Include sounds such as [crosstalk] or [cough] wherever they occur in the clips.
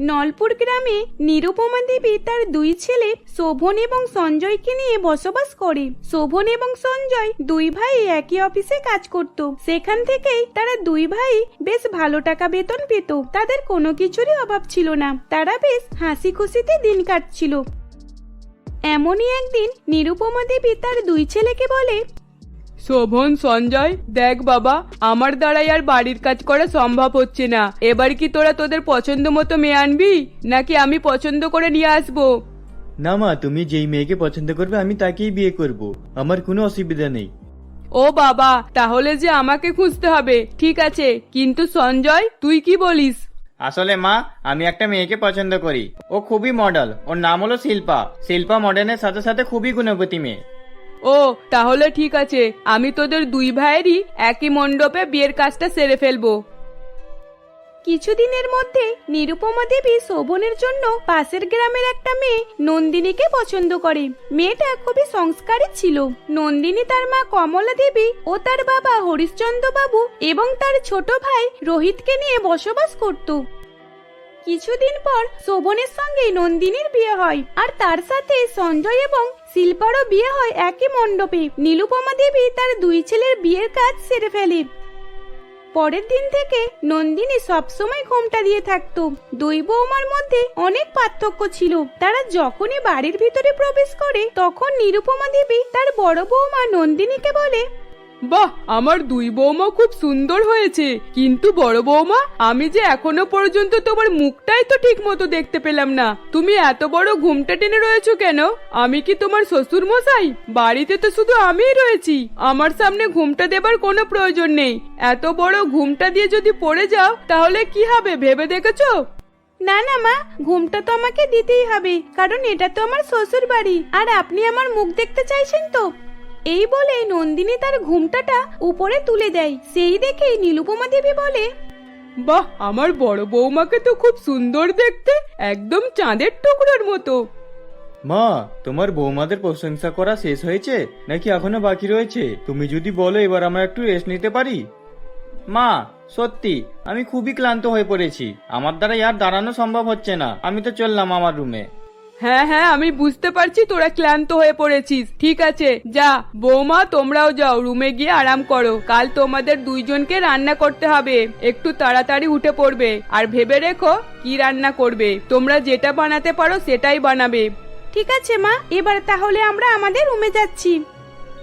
নলপুর গ্রামে নিরুপমা দেবী তার দুই ছেলে শোভন এবং সঞ্জয়কে নিয়ে বসবাস করে। শোভন এবং সঞ্জয় দুই ভাই একই অফিসে কাজ করত। সেখান থেকেই তারা দুই ভাই বেশ ভালো টাকা বেতন পেত। তাদের কোনো কিছুরই অভাব ছিল না। তারা বেশ হাসি খুশিতে দিন কাটছিল। এমনই একদিন নিরুপমা দেবী তার দুই ছেলেকে বলে শোভন সঞ্জয় দেখ বাবা আমার দ্বারাই আর বাড়ির কাজ করা সম্ভব হচ্ছে না। এবার কি তোরা তোদের পছন্দ মতো মেয়ে আনবি? নাকি আমি পছন্দ করে নিয়ে আসব? না মা তুমি যেই মেয়েকে পছন্দ করবে আমি তাকেই বিয়ে করব। আমার কোনো অসুবিধা নেই। ও বাবা তাহলে যে আমাকে খুঁজতে হবে। ঠিক আছে কিন্তু সঞ্জয় তুই কি বলিস? আসলে মা আমি একটা মেয়েকে পছন্দ করি। ও খুবই মডেল ওর নাম হলো শিল্পা। শিল্পা মডেলের সাথে সাথে খুবই গুণবতী মেয়ে। ও, তাহলে ঠিক আছে। আমি তোদের দুই ভাইয়েরই একই মণ্ডপে বিয়ের কাজটা সেরে ফেলব। কিছুদিনের মধ্যে নিরুপমা দেবী শোভনের জন্য পাশের গ্রামের একটা মেয়ে নন্দিনীকে পছন্দ করে। মেয়েটা খুবই সংস্কারী ছিল। নন্দিনী তার মা কমলা দেবী ও তার বাবা হরিশ্চন্দ্র বাবু এবং তার ছোট ভাই রোহিতকে নিয়ে বসবাস করত। কিছুদিন পর শোভনের সঙ্গে নন্দিনীর বিয়ে হয়। আর তার সাথে সঞ্জয় এবং শিল্পারও বিয়ে হয় একই মণ্ডপে। নীলুপমা দেবী তার দুই ছেলের বিয়ের কাজ সেরে ফেলে। পরের দিন থেকে নন্দিনী সবসময় ঘোমটা দিয়ে থাকতো। দুই বৌমার মধ্যে অনেক পার্থক্য ছিল। তারা যখনই বাড়ির ভিতরে প্রবেশ করে, তখন নিরুপমা দেবী তার বড় বৌমা নন্দিনীকে বলে বাহ, আমার দুই বৌমা খুব সুন্দর হয়েছে। কিন্তু বড় বৌমা, আমি যে এখনও পর্যন্ত তোমার মুখটাই তো ঠিক মতো দেখতে পেলাম না। তুমি এত বড় ঘুমটা টেনে রয়েছো কেন? আমি কি তোমার শ্বশুর মশাই বাড়িতে তো শুধু আমিই রয়েছি। আমার সামনে ঘুমটা দেবার কোনো প্রয়োজন নেই। এত বড় ঘুমটা দিয়ে যদি পড়ে যাও, তাহলে কি হবে, ভেবে দেখেছ? না না, মা, ঘুমটা তো আমাকে দিতেই হবে, কারণ এটা তো আমার শ্বশুর বাড়ি আর আপনি আমার মুখ দেখতে চাইছেন তো? এই বলে নন্দিনী তার ঘুমটাটা উপরে তুলে দেয়। সেই দেখেই নীলুপমা দেবী বলে বাহ আমার বড় বৌমাকে তো খুব সুন্দর দেখতে একদম চাঁদের টুকরোর মতো। মা তোমার বৌমাদের প্রশংসা করা শেষ হয়েছে? নাকি এখনও বাকি রয়েছে? তুমি যদি বলো এবার আমরা একটু রেস্ট নিতে পারি? মা সত্যি আমি খুবই ক্লান্ত হয়ে পড়েছি। আমার দ্বারা আর দাঁড়ানো সম্ভব হচ্ছে না। আমি তো চললাম আমার রুমে হ্যাঁ হ্যাঁ আমি বুঝতে পারছি তোরা ক্লান্ত হয়ে পড়েছিস। ঠিক আছে, যা। বৌমা, তোমরাও যাও, রুমে গিয়ে আরাম করো। কাল তোমাদের দুইজনকে রান্না করতে হবে। একটু তাড়াতাড়ি উঠে পড়বে। আর ভেবে রেখো কি রান্না করবে। তোমরা যেটা বানাতে পারো সেটাই বানাবে। ঠিক আছে, মা। এবার তাহলে আমরা আমাদের রুমে যাচ্ছি।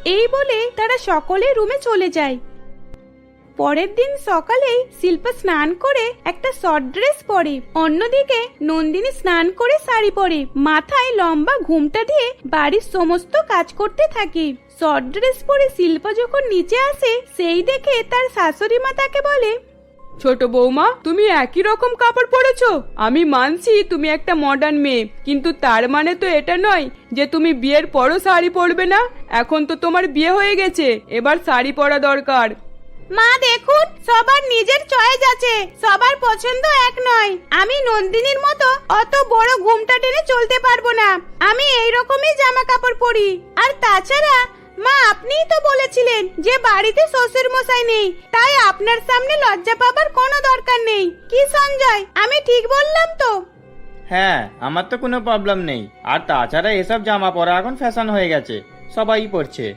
এই বলে তারা সকলে রুমে চলে যায়। পরের দিন সকালেই শিল্পা স্নান করে একটা শর্ট ড্রেস পরে। অন্যদিকে নন্দিনী স্নান করে শাড়ি পরে। মাথায় লম্বা ঘুমটা দিয়ে বাড়ির সমস্ত কাজ করতে থাকে। শর্ট ড্রেস পরে শিল্পা যখন নিচে আসে, সেই দেখে তার শাশুড়ি মা তাকে বলে, ছোট বৌমা, তুমি একই রকম কাপড় পরেছো। আমি মানছি তুমি একটা মডার্ন মেয়ে, কিন্তু তার মানে তো এটা নয় যে তুমি বিয়ের পরও শাড়ি পরবে না। এখন তো তোমার বিয়ে হয়ে গেছে, এবার শাড়ি পরা দরকার। মা, দেখুন, সবার নিজের চয়েস আছে, সবার পছন্দ এক নয়। আমি নন্দিনীর মতো অত বড় ঘুমটা টেনে চলতে পারব না। আমি এই রকমই জামা কাপড় পরি। আর তাছাড়া, মা, আপনিই তো বলেছিলেন যে বাড়িতে শ্বশুর মশাই নেই, তাই আপনার সামনে লজ্জা পাবার কোনো দরকার নেই। কি সঞ্জয় আমি ঠিক বললাম তো? হ্যাঁ আমার তো কোনো প্রবলেম নেই। আর তাছাড়া এসব জামা পরা এখন ফ্যাশন হয়ে গেছে, সবাই পরছে।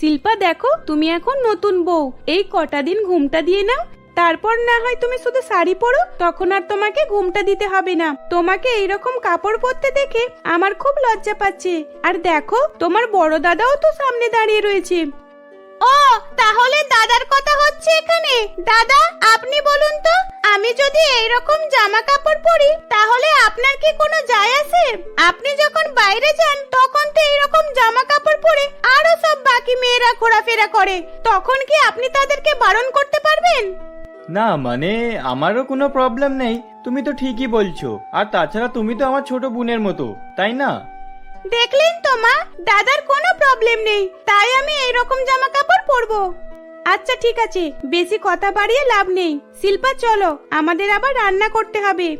শিল্পা, দেখো, তুমি এখন নতুন বউ। এই কটা দিন ঘুমটা দিয়ে নাও। তারপর না হয় তুমি শুধু শাড়ি পরো, তখন আর তোমাকে ঘুমটা দিতে হবে না। তোমাকে এই রকম কাপড় পরতে দেখে আমার খুব লজ্জা পাচ্ছে। আর দেখো, তোমার বড় দাদাও তো সামনে দাঁড়িয়ে রয়েছে। ও, তাহলে দাদার কথা হচ্ছে এখানে। দাদা, আপনি বলুন তো, আমি যদি এইরকম জামা কাপড় পরি, তাহলে আপনার কি কোনো যায় আসে আপনি যখন বাইরে যান, তখন তো এইরকম জামা কাপড় পরে আরও সব বাকি মেয়েরা ঘোরাফেরা করে। তখন কি আপনি তাদেরকে বারণ করতে পারবেন? না মানে আমারও কোনো প্রবলেম নেই। তুমি তো ঠিকই বলছো। আর তাছাড়া তুমি তো আমার ছোট বোনের মতো, তাই না? দেখলেন তো, মা? দাদার কোনো প্রবলেম নেই। তাই আমি এই রকম জামা কাপড় পরবো। আচ্ছা ঠিক আছে। বেশি কথা বাড়িয়ে লাভ নেই। শিল্পা, চলো। আমাদের আবার রান্না করতে হবে।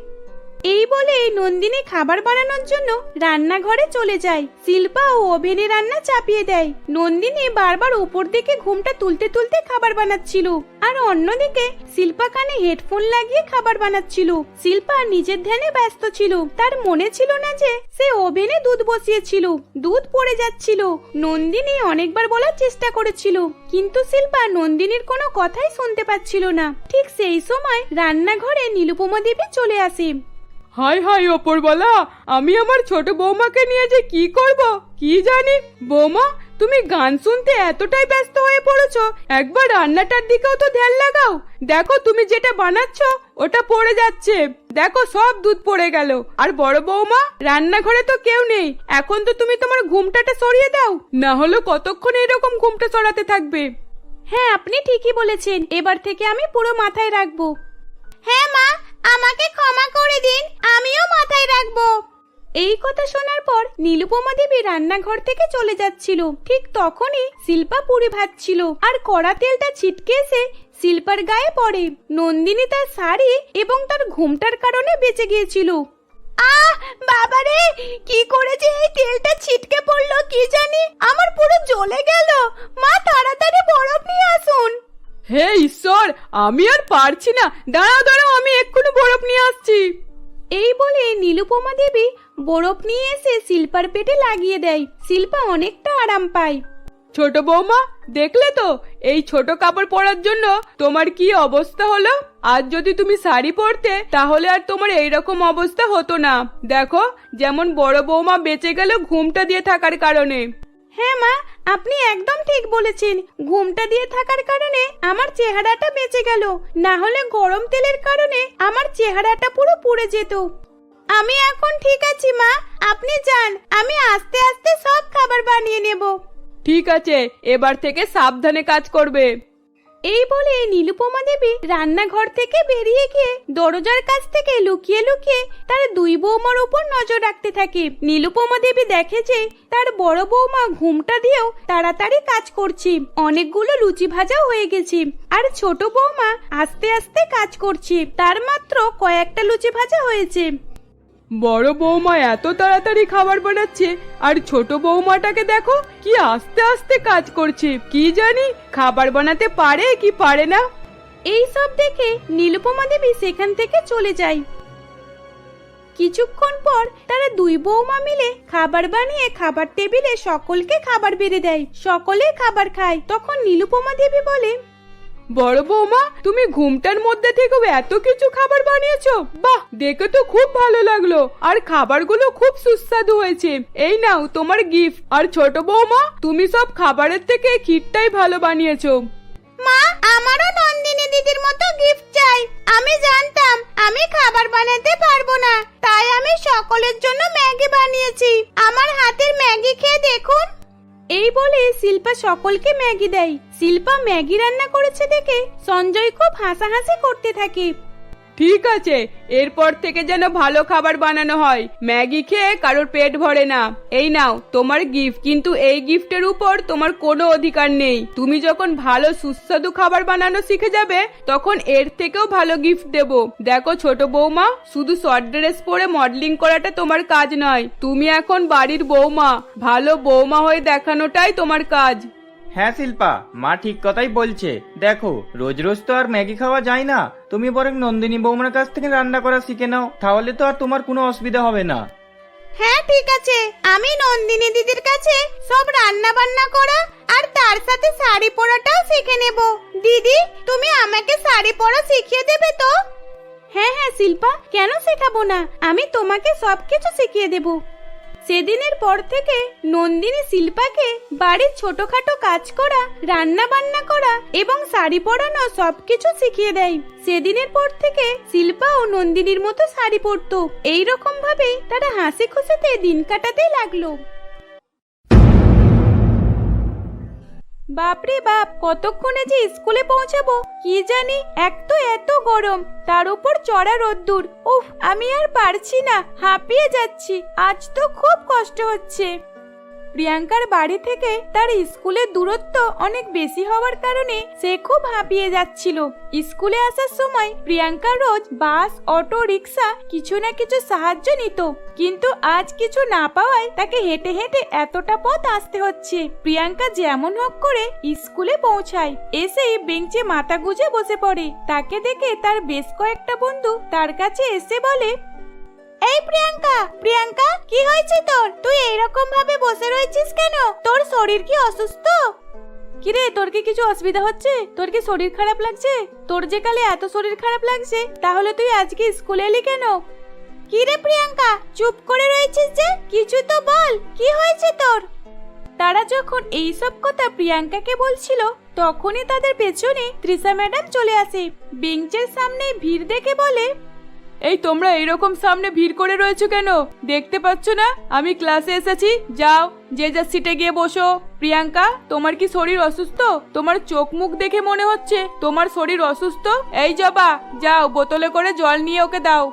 এই বলে নন্দিনী খাবার বানানোর জন্য রান্নাঘরে চলে যায়। শিল্পা ও ওভেনে রান্না চাপিয়ে দেয়। নন্দিনী বারবার উপর দিকে ঘুমটা তুলতে তুলতে খাবার বানাচ্ছিল। আর অন্যদিকে শিল্পা কানে হেডফোন লাগিয়ে খাবার বানাচ্ছিল। শিল্পা নিজের ধ্যানে ব্যস্ত ছিল। তার মনে ছিল না যে সে ওভেনে দুধ বসিয়েছিল। দুধ পড়ে যাচ্ছিল। নন্দিনী অনেকবার বলার চেষ্টা করেছিল। কিন্তু শিল্পা নন্দিনীর কোনো কথাই শুনতে পাচ্ছিল না। ঠিক সেই সময় রান্নাঘরে নীলুপমা দেবী চলে আসে। হাই হাই ওপরওয়ালা আমি আমার ছোট বৌমাকে নিয়ে যে কি করব? কি জানি? বৌমা তুমি গান শুনতে এতটাই ব্যস্ত হয়ে পড়েছো একবার রান্নাটার দিকেও তো ধ্যান লাগাও। দেখো তুমি যেটা বানাচ্ছ ওটা পড়ে যাচ্ছে। দেখো সব দুধ পড়ে গেল। আর বড় বৌমা রান্নাঘরে তো কেউ নেই। এখন তো তুমি তোমার ঘুমটাটা সরিয়ে দাও। না হলে কতক্ষণ এরকম ঘুমটা সরাতে থাকবে? হ্যাঁ আপনি ঠিকই বলেছেন। এবার থেকে আমি পুরো মাথায় রাখব। হ্যাঁ মা। আমাকে ক্ষমা করে দিন আমিও মাথায় রাখব। এই কথা শোনার পর নীলুপমা দেবী রান্নাঘর থেকে চলে যাচ্ছিল। ঠিক তখনই শিল্পা পুরি ভাজছিল আর কড়া তেলটা ছিটকে এসে শিল্পার গায়ে পড়ে। নন্দিনী তার শাড়ি এবং তার ঘুমটার কারণে বেঁচে গিয়েছিল। আহ বাবারে কি করেছে এই তেলটা ছিটকে পড়ল কি জানি? আমার পুরো জ্বলে গেল। মা হে ঈশ্বর আমি আর পারছি না। দাঁড়াও দাঁড়াও আমি এক্ষুনি বরফ নিয়ে আসছি। এই বলে নীলুপমা দেবী বরফ নিয়ে এসে শিল্পার পেটে লাগিয়ে দেয়। শিল্পা অনেকটা আরাম পায়। ছোট বৌমা দেখলে তো এই ছোট কাপড় পরার জন্য তোমার কি অবস্থা হলো? আজ যদি তুমি শাড়ি পরতে তাহলে আর তোমার এই রকম অবস্থা হতো না। দেখো যেমন বড় বৌমা বেঁচে গেল ঘুমটা দিয়ে থাকার কারণে। হ্যাঁ মা আপনি একদম ঠিক বলেছেন। ঘুমটা দিয়ে থাকার কারণে আমার চেহারাটা বেঁচে গেল। না হলে গরম তেলের কারণে আমার চেহারাটা পুরো পুড়ে যেত। আমি এখন ঠিক আছি, মা। আপনি যান। আমি আস্তে আস্তে সব খাবার বানিয়ে নেব। ঠিক আছে, এবার থেকে সাবধানে কাজ করবে। এই বলে নীলুপমা দেবী রান্নাঘর থেকে বেরিয়ে গিয়ে দরজার কাছ থেকে লুকিয়ে লুকিয়ে তার দুই বৌমার উপর নজর রাখতে থাকে। নীলুপমা দেবী দেখে যে তার বড় বৌমা ঘুমটা দিয়েও তাড়াতাড়ি কাজ করছে। অনেকগুলো লুচি ভাজা হয়ে গেছে আর ছোট বৌমা আস্তে আস্তে কাজ করছে। তার মাত্র কয়েকটা লুচি ভাজা হয়েছে। বড় বৌমা এত তাড়াতাড়ি খাবার বানাচ্ছে, আর ছোট বৌমাটাকে দেখো কি আস্তে আস্তে কাজ করছে, কি জানি খাবার বানাতে পারে কি পারে না। এই সব দেখে নীলুপমা দেবী সেখান থেকে চলে যায়। কিছুক্ষণ পর তারা দুই বৌমা মিলে খাবার বানিয়ে খাবার টেবিলে সকলকে খাবার বেড়ে দেয়, সকলে খাবার খায়। তখন নীলুপমা দেবী বলে বড় বৌমা, তুমি ঘুমটার মধ্যে থেকেও এত কিছু খাবার বানিয়েছো। বাহ, দেখে তো খুব ভালো লাগল। আর খাবারগুলো খুব সুস্বাদু হয়েছে। এই নাও তোমার গিফট আর ছোট বৌমা, তুমি সব খাবারের থেকে ক্ষীরটাই ভালো বানিয়েছো। মা, আমারও নন্দিনী দিদির মতো গিফট চাই। আমি জানতাম, আমি খাবার বানাতে পারব না। তাই আমি সকলের জন্য ম্যাগি বানিয়েছি। আমার হাতের ম্যাগি খেয়ে দেখুন। এই বলে শিল্পা সকলকে ম্যাগি দেয়। শিল্পা ম্যাগি রান্না করেছে দেখে সঞ্জয় খুব হাসাহাসি করতে থাকে। ঠিক আছে, এরপর থেকে যেন ভালো খাবার বানানো হয়। ম্যাগি খেয়ে কারোর পেট ভরে না। এই নাও, তোমার গিফট কিন্তু এই গিফটের উপর তোমার কোনো অধিকার নেই। তুমি যখন ভালো সুস্বাদু খাবার বানানো শিখে যাবে, তখন এর থেকেও ভালো গিফট দেব। দেখো ছোট বৌমা, শুধু শর্ট ড্রেস পরে মডেলিং করাটা তোমার কাজ নয়। তুমি এখন বাড়ির বৌমা, ভালো বৌমা হয়ে দেখানোটাই তোমার কাজ। হ্যাঁ শিল্পা মা ঠিক কথাই বলছে। দেখো রোজ রোজ তো আর ম্যাগি খাওয়া যায় না। তুমি বরং নন্দিনী বৌমার কাছ থেকে রান্না করা শিখে নাও তাহলে তো আর তোমার কোনো অসুবিধা হবে না। হ্যাঁ ঠিক আছে। আমি নন্দিনী দিদির কাছে সব রান্না বান্না করা আর তার সাথে শাড়ি পরাটাও শিখে নেব। দিদি তুমি আমাকে শাড়ি পরা শিখিয়ে দেবে তো? হ্যাঁ হ্যাঁ শিল্পা কেন শেখাবো না? আমি তোমাকে সবকিছু শিখিয়ে দেব। সেদিনের পর থেকে নন্দিনী শিল্পাকে বাড়ির ছোটখাটো কাজ করা রান্না বান্না করা এবং শাড়ি পরানো সবকিছু শিখিয়ে দেয়। সেদিনের পর থেকে শিল্পা ও নন্দিনীর মতো শাড়ি পরতো। এই রকম ভাবে তারা হাসি খুশিতে দিন কাটাতে লাগল। বাপরে বাপ, কতক্ষণে যে স্কুলে পৌঁছাবো? কি জানি, এক তো এত গরম, তার উপর চড়া রোদ্দুর। উফ, আমি আর পারছি না, হাঁপিয়ে যাচ্ছি, আজ তো খুব কষ্ট হচ্ছে। প্রিয়াঙ্কার বাড়ি থেকে তার স্কুলের দূরত্ব অনেক বেশি হওয়ার কারণে সে খুব হাঁপিয়ে যাচ্ছিল। স্কুলে আসার সময় প্রিয়াঙ্কা রোজ বাস, অটো, রিক্সা কিছু না কিছু সাহায্য নিত। কিন্তু আজ কিছু না পাওয়ায় তাকে হেঁটে হেঁটে এতটা পথ আসতে হচ্ছে। প্রিয়াঙ্কা যেমন হোক করে স্কুলে পৌঁছায়। এসেই বেঞ্চে মাথা গুজে বসে পড়ে। তাকে দেখে তার বেশ কয়েকটা বন্ধু তার কাছে এসে বলে এই প্রিয়াঙ্কা প্রিয়াঙ্কা কি হয়েছে তোর? তুই এইরকম ভাবে বসে রয়েছিস কেন? তোর শরীর কি অসুস্থ? কিরে তোর কি কিছু অসুবিধা হচ্ছে? তোর কি শরীর খারাপ লাগছে? তোর যে কালে এত শরীর খারাপ লাগছে তাহলে তুই আজকে স্কুলে এলি কেন? কিরে প্রিয়াঙ্কা চুপ করে রয়েছিস যে? কিছু তো বল কি হয়েছে তোর? তারা যখন এই সব কথা প্রিয়াঙ্কাকে বলছিল তখনই তাদের পেছনে ত্রিশা ম্যাডাম চলে আসে। বেঞ্চের সামনে ভিড় দেখে বলে এই তোমরা এইরকম সামনে ভিড় করে রয়েছো কেন? দেখতে পাচ্ছ না? আমি ক্লাসে এসেছি। যাও, যে যার সিটে গিয়ে বসো। প্রিয়াঙ্কা, তোমার কি শরীর অসুস্থ? তোমার চোখ মুখ দেখে মনে হচ্ছে। তোমার শরীর অসুস্থ? এই জবা, যাও, বোতলে করে জল নিয়ে ওকে দাও।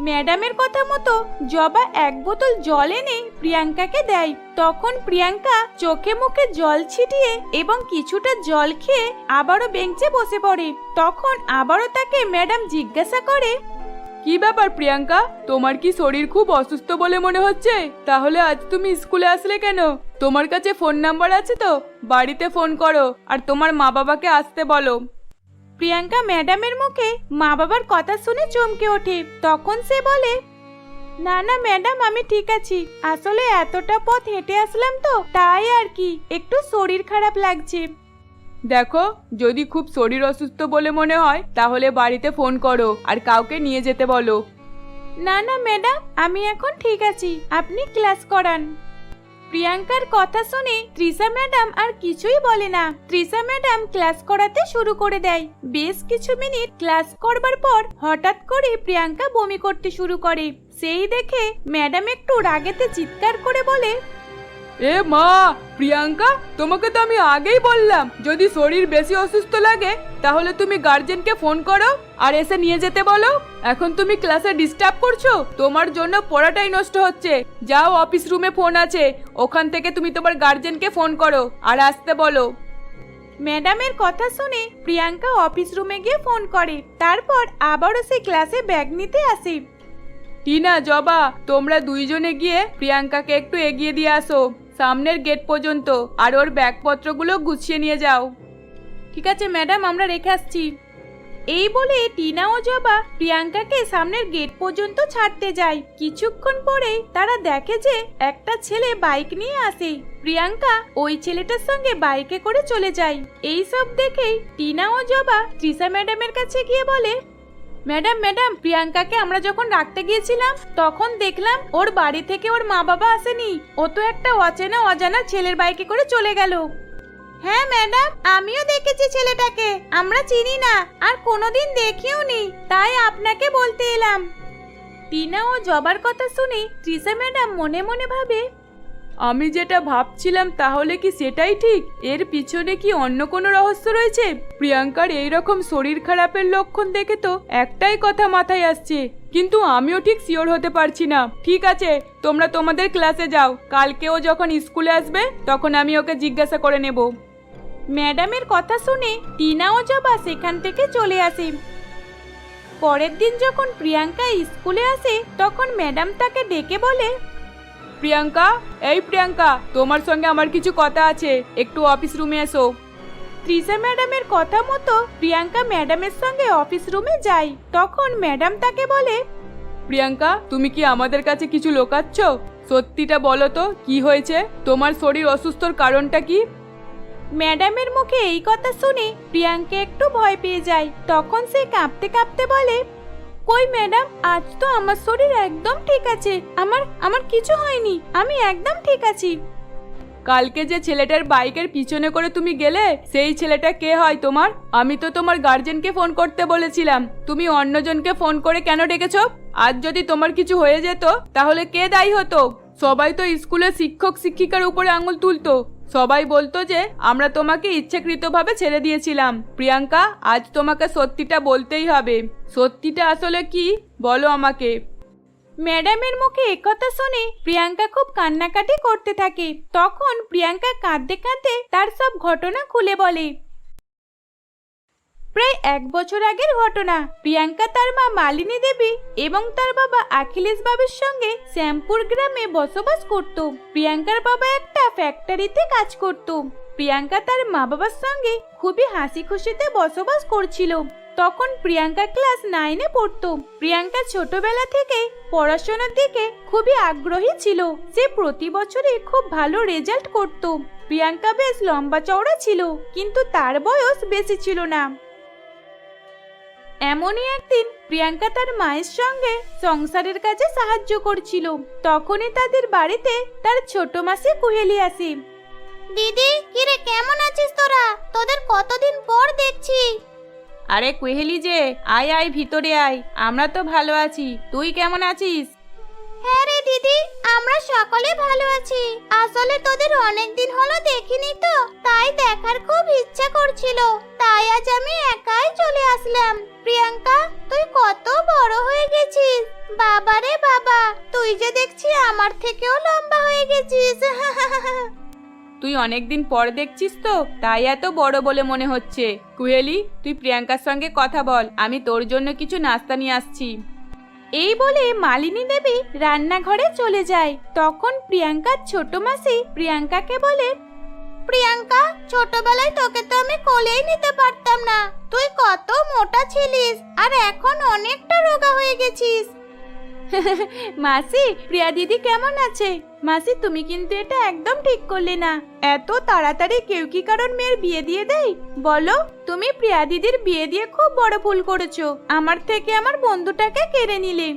ম্যাডামের কথা মতো জবা এক বোতল জল এনে প্রিয়াঙ্কাকে দেয়। তখন প্রিয়াঙ্কা চোখে মুখে জল ছিটিয়ে এবং কিছুটা জল খেয়ে আবারও বেঞ্চে বসে পড়ে। তখন আবারও তাকে ম্যাডাম জিজ্ঞাসা করে কি ব্যাপার প্রিয়াঙ্কা? তোমার কি শরীর খুব অসুস্থ বলে মনে হচ্ছে? তাহলে আজ তুমি স্কুলে আসলে কেন? তোমার কাছে ফোন নাম্বার আছে তো? বাড়িতে ফোন করো, আর তোমার মা বাবাকে আসতে বলো। প্রিয়াঙ্কা ম্যাডামের মুখে মা বাবার কথা শুনে চমকে ওঠে। তখন সে বলে, না না, ম্যাডাম, আমি ঠিক আছি। আসলে এতটা পথ হেঁটে আসলাম তো, তাই আর কি। একটু শরীর খারাপ লাগছে। দেখো, যদি খুব শরীর অসুস্থ বলে মনে হয়, তাহলে বাড়িতে ফোন করো আর কাউকে নিয়ে যেতে বলো। না না, ম্যাডাম, আমি এখন ঠিক আছি। আপনি ক্লাস করান। প্রিয়াঙ্কার কথা শুনে ত্রিশা ম্যাডাম আর কিছুই বলে না। ত্রিশা ম্যাডাম ক্লাস করাতে শুরু করে দেয়। বেশ কিছু মিনিট ক্লাস করবার পর হঠাৎ করে প্রিয়াঙ্কা বমি করতে শুরু করে। সেই দেখে ম্যাডাম একটু রাগেতে চিৎকার করে বলে এ মা প্রিয়াঙ্কা তোমাকে তো আমি আগেই বললাম যদি শরীর বেশি অসুস্থ লাগে তাহলে তুমি গার্জেনকে ফোন করো আর এসে নিয়ে যেতে বলো। এখন তুমি ক্লাসে ডিস্টার্ব করছ তোমার জন্য পড়াটাই নষ্ট হচ্ছে। যাও অফিস রুমে ফোন আছে ওখান থেকে তুমি তোমার গার্জেনকে ফোন করো আর আসতে বলো। ম্যাডামের কথা শুনে প্রিয়াঙ্কা অফিস রুমে গিয়ে ফোন করে তারপর আবারও সে ক্লাসে ব্যাগ নিতে আসে। টিনা জবা তোমরা দুইজনে গিয়ে প্রিয়াঙ্কাকে একটু এগিয়ে দিয়ে আসো। সামনের গেট পর্যন্ত আর ওর ব্যাগপত্রগুলো গুছিয়ে নিয়ে যাও। ঠিক আছে ম্যাডাম আমরা রেখে আসছি। এই বলে টিনা ও জবা প্রিয়াঙ্কাকে সামনের গেট পর্যন্ত ছাড়তে যায়। কিছুক্ষণ পরেই তারা দেখে যে একটা ছেলে বাইক নিয়ে আসে। প্রিয়াঙ্কা ওই ছেলেটার সঙ্গে বাইকে করে চলে যায়। এই সব দেখেই টিনা ও জবা ত্রিশা ম্যাডামের কাছে গিয়ে বলে ম্যাডাম ম্যাডাম, প্রিয়াঙ্কাকে আমরা যখন রাখতে গিয়েছিলাম, তখন দেখলাম ওর বাড়ি থেকে ওর মা বাবা আসেনি। ও তো একটা অচেনা, অজানা ছেলের বাইকে করে চলে গেল। হ্যাঁ ম্যাডাম, আমিও দেখেছি ছেলেটাকে। আমরা চিনি না, আর কোনোদিন দেখিও নি। তাই আপনাকে বলতে এলাম। টিনা ও জবার কথা শুনে ত্রিশা ম্যাডাম মনে মনে ভাবে আমি যেটা ভাবছিলাম তাহলে কি সেটাই ঠিক? এর পিছনে কি অন্য কোনো রহস্য রয়েছে? প্রিয়াঙ্কার এই রকম শরীর খারাপের লক্ষণ দেখে তো একটাই কথা মাথায় আসছে। কিন্তু আমিও ঠিক শিওর হতে পারছি না। ঠিক আছে, তোমরা তোমাদের ক্লাসে যাও। কালকেও যখন স্কুলে আসবে, তখন আমি ওকে জিজ্ঞাসা করে নেব। ম্যাডামের কথা শুনে টিনা ও জবা সেখান থেকে চলে আসে। পরের দিন যখন প্রিয়াঙ্কা স্কুলে আসে, তখন ম্যাডাম তাকে ডেকে বলে প্রিয়াঙ্কা, এই প্রিয়াঙ্কা, তোমার সঙ্গে আমার কিছু কথা আছে। একটু অফিস রুমে এসো। ত্রিশা ম্যাডামের কথা মতো প্রিয়াঙ্কা ম্যাডামের সঙ্গে অফিস রুমে যায়। তখন ম্যাডাম তাকে বলে, প্রিয়াঙ্কা, তুমি কি আমাদের কাছে কিছু লোকাচ্ছ? সত্যিটা বলো তো, কি হয়েছে? তোমার শরীর অসুস্থর কারণটা কি? ম্যাডামের মুখে এই কথা শুনে প্রিয়াঙ্কা একটু ভয় পেয়ে যায়। তখন সে কাঁপতে কাঁপতে বলে কই ম্যাডাম, আজ তো আমার শরীর একদম ঠিক আছে। আমার আমার কিছু হয়নি, আমি একদম ঠিক আছি। কালকে যে ছেলেটার বাইকের পিছনে করে তুমি গেলে, সেই ছেলেটা কে হয় তোমার? আমি তো তোমার গার্জেনকে ফোন করতে বলেছিলাম। তুমি অন্যজনকে ফোন করে কেন ডেকেছো? আজ যদি তোমার কিছু হয়ে যেত, তাহলে কে দায়ী হতো? সবাই তো স্কুলে শিক্ষক, শিক্ষিকার উপরে আঙুল তুলতো। সবাই বলতো যে, আমরা তোমাকে ইচ্ছাকৃতভাবে ছেড়ে দিয়েছিলাম। প্রিয়াঙ্কা, আজ তোমাকে সত্যিটা বলতেই হবে। সত্যিটা আসলে কি? বলো আমাকে। ম্যাডামের মুখে একথা শুনে প্রিয়াঙ্কা খুব কান্নাকাটি করতে থাকে। তখন প্রিয়াঙ্কা কাঁদতে কাঁদতে তার সব ঘটনা খুলে বলে। প্রায় এক বছর আগের ঘটনা। প্রিয়াঙ্কা তার মা মালিনী দেবী এবং তার বাবা আখিলেশ বাবুর সঙ্গে শ্যামপুর গ্রামে বসবাস করত। প্রিয়াঙ্কার বাবা একটা ফ্যাক্টরিতে কাজ করত। প্রিয়াঙ্কা তার মা বাবার সঙ্গে খুবই হাসি খুশিতে বসবাস করছিল। তখন প্রিয়াঙ্কা ক্লাস নাইনে পড়তো। প্রিয়াঙ্কা ছোটবেলা থেকে পড়াশোনার দিকে খুবই আগ্রহী ছিল। সে প্রতি বছরই খুব ভালো রেজাল্ট করত। প্রিয়াঙ্কা বেশ লম্বা চওড়া ছিল, কিন্তু তার বয়স বেশি ছিল না। এমনই একদিন প্রিয়াঙ্কা তার মায়ের সঙ্গে সংসারের কাজে সাহায্য করছিল। তখনই তাদের বাড়িতে তার ছোট মাসি কুহেলি আসে। দিদি কিরে কেমন আছিস তোরা? তোদের কতদিন পর দেখছি। আরে কুহেলি যে আয় আয় ভিতরে আয়। আমরা তো ভালো আছি। তুই কেমন আছিস? হ্যাঁ রে দিদি আমরা সকলে ভালো আসলে তোদের অনেক দিন হলো দেখিনি তো, তাই দেখার খুব ইচ্ছা করছিল। তাই আজ আমি একাই চলে আসলাম। প্রিয়াঙ্কা, তুই কত বড় হয়ে গেছিস। বাবা রে বাবা, তুই যে দেখছি আমার থেকেও লম্বা হয়ে গেছিস। [laughs] তুই অনেকদিন পর দেখছিস তো, তাই এত বড় বলে মনে হচ্ছে। কুহেলি, তুই প্রিয়াঙ্কার সঙ্গে কথা বল, আমি তোর জন্য কিছু নাস্তা নিয়ে আসছি। এই বলে মালিনী দেবী রান্নাঘরে চলে যায়। তখন প্রিয়াঙ্কার ছোট মাসি প্রিয়াঙ্কাকে বলে, প্রিয়াঙ্কা, ছোটবেলায় তোকে তো আমি কোলেই নিতে পারতাম না। তুই কত মোটা ছিলিস আর এখন অনেকটা রোগা হয়ে গেছিস। [laughs] মাসি, প্রিয়া দিদি কেমন আছে? মাসি, তুমি কিন্তু এটা একদম ঠিক করলে না। এত তাড়াতাড়ি কেউ কি কারণ মেয়ের বিয়ে দিয়ে দেয়? বলো, তুমি প্রিয়া দিদির বিয়ে দিয়ে খুব বড় ভুল করেছ। আমার থেকে আমার বন্ধুটাকে কেড়ে নিলে।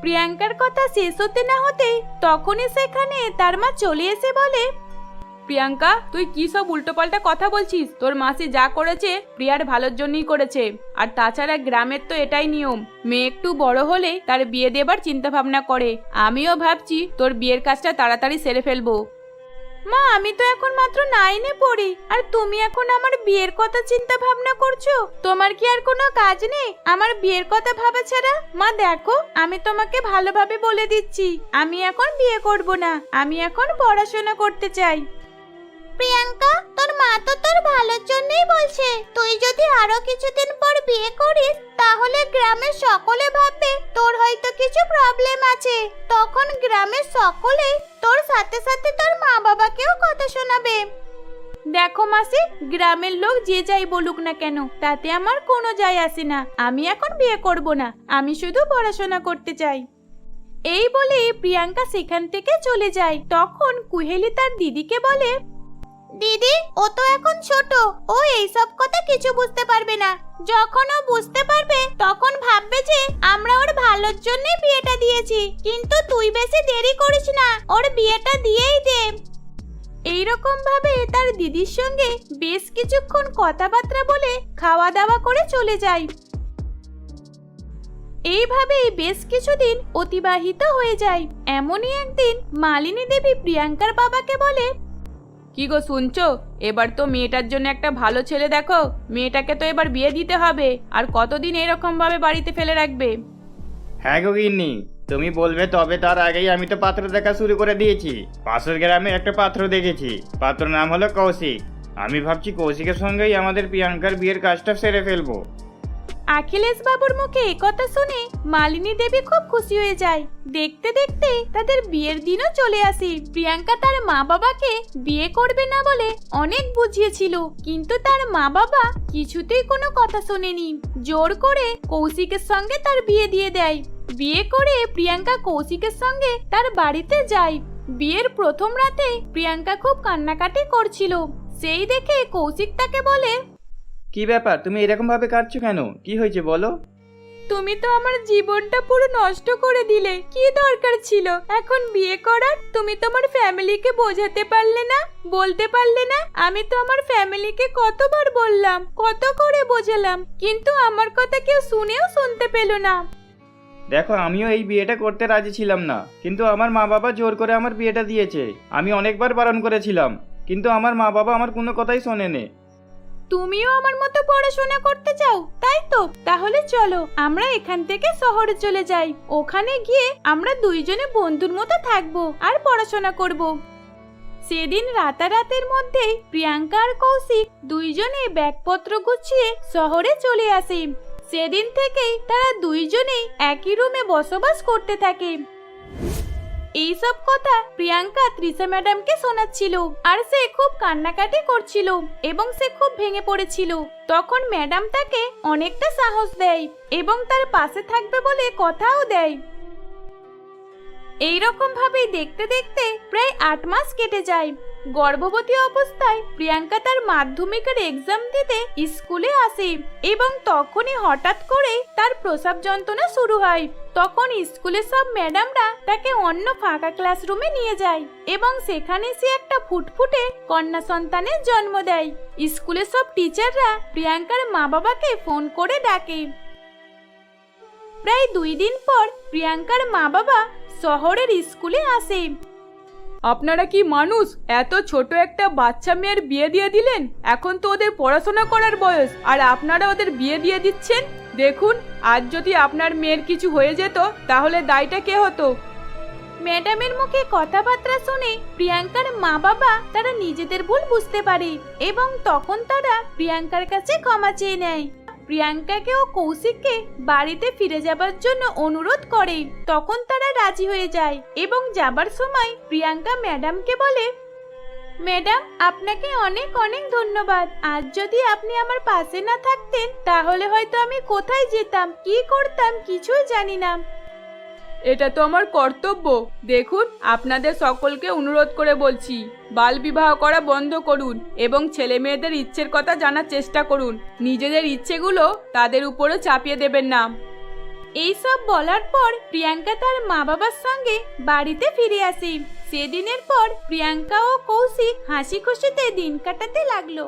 প্রিয়াঙ্কার কথা শেষ হতে না হতে তখনই সেখানে তার মা চলে এসে বলে প্রিয়াঙ্কা, তুই কি সব উল্টোপাল্টা কথা বলছিস? তোর মাসি যা করেছে, প্রিয়ার ভালোর জন্যই করেছে। আর তাছাড়া গ্রামের তো এটাই নিয়ম। মেয়ে একটু বড় হলে তার বিয়ে দেবার চিন্তা ভাবনা করে। আমিও ভাবছি তোর বিয়ের কাজটা তাড়াতাড়ি সেরে ফেলব। মা, আমি তো এখন মাত্র নাইনে পড়ি। আর তুমি এখন আমার বিয়ের কথা চিন্তা ভাবনা করছ? তোমার কি আর কোনো কাজ নেই? আমার বিয়ের কথা ভাবা ছাড়া? মা, দেখো, আমি তোমাকে ভালোভাবে বলে দিচ্ছি। আমি এখন বিয়ে করব না। আমি এখন পড়াশোনা করতে চাই। প্রিয়াঙ্কা, তোর মা তো তোর ভালোর জন্যই বলছে। তুই যদি আরও কিছুদিন পর বিয়ে করিস, তাহলে গ্রামের সকলে ভাববে তোর হয়তো কিছু প্রবলেম আছে। তখন গ্রামের সকলে তোর সাথে সাথে তোর মা বাবাকেও কথা শোনাবে। দেখো মাসি, গ্রামের লোক যে যাই বলুক না কেন, তাতে আমার কোনো যায় আসে না। আমি এখন বিয়ে করব না, আমি শুধু পড়াশোনা করতে চাই। এই বলে প্রিয়াঙ্কা সেখান থেকে চলে যায়। তখন কুহেলি তার দিদিকে বলে দিদি, ও তো এখন ছোট। ও এইসব কথা কিছু বুঝতে পারবে না। যখন ও বুঝতে পারবে, তখন ভাববে যে আমরা ওর ভালোর জন্য বিয়েটা দিয়েছি। কিন্তু তুই বেশি দেরি করিস না, ওর বিয়েটা দিয়েই দে। এইরকম ভাবে তার দিদির সঙ্গে বেশ কিছুক্ষণ কথাবার্তা বলে খাওয়া দাওয়া করে চলে যায়। এইভাবেই বেশ কিছুদিন অতিবাহিত হয়ে যায়। এমনই একদিন মালিনী দেবী প্রিয়াঙ্কার বাবাকে বলে কি গো শুনছো? এবার তো মেয়েটার জন্য একটা ভালো ছেলে দেখো। মেয়েটাকে তো এবার বিয়ে দিতে হবে। আর কতদিন এরকম ভাবে বাড়িতে ফেলে রাখবে? হ্যাঁ গো গিন্নি, তুমি বলবে তবে তার আগেই আমি তো পাত্র দেখা শুরু করে দিয়েছি। পাশের গ্রামে একটা পাত্র দেখেছি। পাত্র নাম হলো কৌশিক। আমি ভাবছি কৌশিকের সঙ্গেই আমাদের প্রিয়াঙ্কার বিয়ের কাজটা সেরে ফেলব। অখিলেশ বাবুর মুখে একথা শুনে মালিনী দেবী খুব খুশি হয়ে যায়। দেখতে দেখতে তাদের বিয়ের দিনও চলে আসে। প্রিয়াঙ্কা তার মা বাবাকে বিয়ে করবে না বলে অনেক বুঝিয়েছিল। কিন্তু তার মা বাবা কিছুতেই কোনো কথা শোনেনি। জোর করে কৌশিকের সঙ্গে তার বিয়ে দিয়ে দেয়। বিয়ে করে প্রিয়াঙ্কা কৌশিকের সঙ্গে তার বাড়িতে যায়। বিয়ের প্রথম রাতে প্রিয়াঙ্কা খুব কান্নাকাটি করছিল। সেই দেখে কৌশিক তাকে বলে কি ব্যাপার? তুমি এরকম ভাবে কাটছো কেন? কি হয়েছে বলো? তুমি তো আমার জীবনটা পুরো নষ্ট করে দিলে। কি দরকার ছিল? এখন বিয়ে করার? তুমি তোমার ফ্যামিলিকে বোঝাতে পারলে না বলতে পারলে না। আমি তো আমার ফ্যামিলিকে কতবার বললাম কত করে বোঝালাম কিন্তু আমার কথা কেউ শুনেও শুনতে পেল না। দেখো আমিও এই বিয়েটা করতে রাজি ছিলাম না কিন্তু আমার মা বাবা জোর করে আমার বিয়েটা দিয়েছে। আমি অনেকবার বারণ করেছিলাম কিন্তু আমার মা বাবা আমার কোনো কথাই শোনেনি। তুমিও আমার মতো পড়াশোনা করতে চাও, তাই তো? তাহলে চলো, আমরা এখান থেকে শহরে চলে যাই। ওখানে গিয়ে আমরা দুইজনে বন্ধুর মতো থাকব আর পড়াশোনা করব। সেদিন রাতারাতের মধ্যেই প্রিয়াঙ্কা আর কৌশিক দুইজনে ব্যাগপত্র গুছিয়ে শহরে চলে আসে। সেদিন থেকেই তারা দুইজনেই একই রুমে বসবাস করতে থাকে। এইসব কথা প্রিয়াঙ্কা ত্রিশা ম্যাডামকে শোনাচ্ছিল আর সে খুব কান্নাকাটি করছিল এবং সে খুব ভেঙে পড়েছিল। তখন ম্যাডাম তাকে অনেকটা সাহস দেয় এবং তার পাশে থাকবে বলে কথাও দেয়। এইরকম ভাবেই দেখতে দেখতে প্রায় আট মাস কেটে যায়। গর্ভবতী অবস্থায় প্রিয়াঙ্কা তার মাধ্যমিকের এক্সাম দিতে স্কুলে আসে এবং তখনই হঠাৎ করে তার প্রসাব যন্ত্রণা শুরু হয়। তখন স্কুলের সব ম্যাডামরা তাকে অন্য ফাঁকা ক্লাসরুমে নিয়ে যায় এবং সেখানে সে একটা ফুটফুটে কন্যা সন্তানের জন্ম দেয়। স্কুলের সব টিচাররা প্রিয়াঙ্কার মা বাবাকে ফোন করে ডাকে। প্রায় দুই দিন পর প্রিয়াঙ্কার মা বাবা শহরের স্কুলে আসে। আপনারা কি মানুষ? এত ছোট একটা বাচ্চা মেয়ের বিয়ে দিয়ে দিলেন? এখন তো ওদের পড়াশোনা করার বয়স। আর আপনারা ওদের বিয়ে দিয়ে দিচ্ছেন? দেখুন, আজ যদি আপনার মেয়ের কিছু হয়ে যেত, তাহলে দায়টা কে হতো? ম্যাডামের মুখে কথাবার্তা শুনে প্রিয়াঙ্কার মা বাবা তারা নিজেদের ভুল বুঝতে পারে এবং তখন তারা প্রিয়াঙ্কার কাছে ক্ষমা চেয়ে নেয়। প্রিয়াঙ্কাকে ও কৌশিককে বাড়িতে ফিরে যাবার জন্য অনুরোধ করে, তখন তারা রাজি হয়ে যায় এবং যাবার সময় প্রিয়াঙ্কা ম্যাডামকে বলে, ম্যাডাম, আপনাকে অনেক অনেক ধন্যবাদ। আজ যদি আপনি আমার পাশে না থাকতেন, তাহলে হয়তো আমি কোথায় যেতাম, কি করতাম কিছুই জানি না। এটা তো আমার কর্তব্য। দেখুন, আপনাদের সকলকে অনুরোধ করে বলছি, বাল বিবাহ করা বন্ধ করুন এবং ছেলে মেয়েদের ইচ্ছের কথা জানার চেষ্টা করুন। নিজেদের ইচ্ছেগুলো তাদের উপরে চাপিয়ে দেবেন না। এইসব বলার পর প্রিয়াঙ্কা তার মা বাবার সঙ্গে বাড়িতে ফিরে আসে। সেদিনের পর প্রিয়াঙ্কা ও কৌশিক হাসি খুশিতে দিন কাটাতে লাগল।